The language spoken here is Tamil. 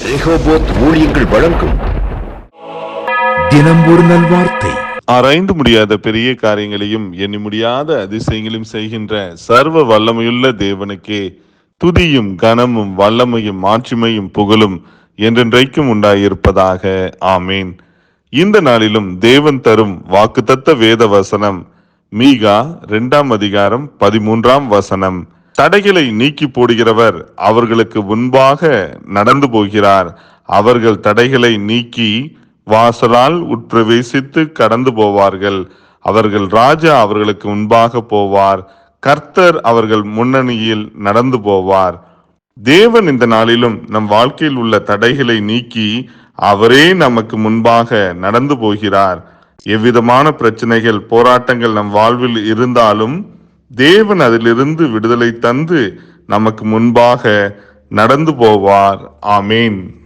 ரெஹோபோத் ஊழியங்கள் வழங்கும். தினம் ஒரு நல்வார்த்தை. ஆராய்ந்து முடியாத பெரிய காரியங்களையும் எண்ணி முடியாத அதிசயங்களையும் செய்கின்ற சர்வ வல்லமையுள்ள தேவனுக்கே துதியும் கனமும் வல்லமையும் மாட்சிமையும் புகழும் என்றென்றைக்கும் உண்டாயிருப்பதாக. ஆமேன். இந்த நாளிலும் தேவன் தரும் வாக்குத்தத்த வேத வசனம் மீகா இரண்டாம் அதிகாரம் பதிமூன்றாம் வசனம். தடைகளை நீக்கி போடுகிறவர் அவர்களுக்கு முன்பாக நடந்து போகிறார். அவர்கள் தடைகளை நீக்கி வாசலால் உட்பிரவேசித்து கடந்து போவார்கள். அவர்கள் ராஜா அவர்களுக்கு முன்பாக போவார். கர்த்தர் அவர்கள் முன்னணியில் நடந்து போவார். தேவன் இந்த நாளிலும் நம் வாழ்க்கையில் உள்ள தடைகளை நீக்கி அவரே நமக்கு முன்பாக நடந்து போகிறார். எவ்விதமான பிரச்சனைகள் போராட்டங்கள் நம் வாழ்வில் இருந்தாலும் தேவன் அதிலிருந்து விடுதலை தந்து நமக்கு முன்பாக நடந்து போவார். ஆமேன்.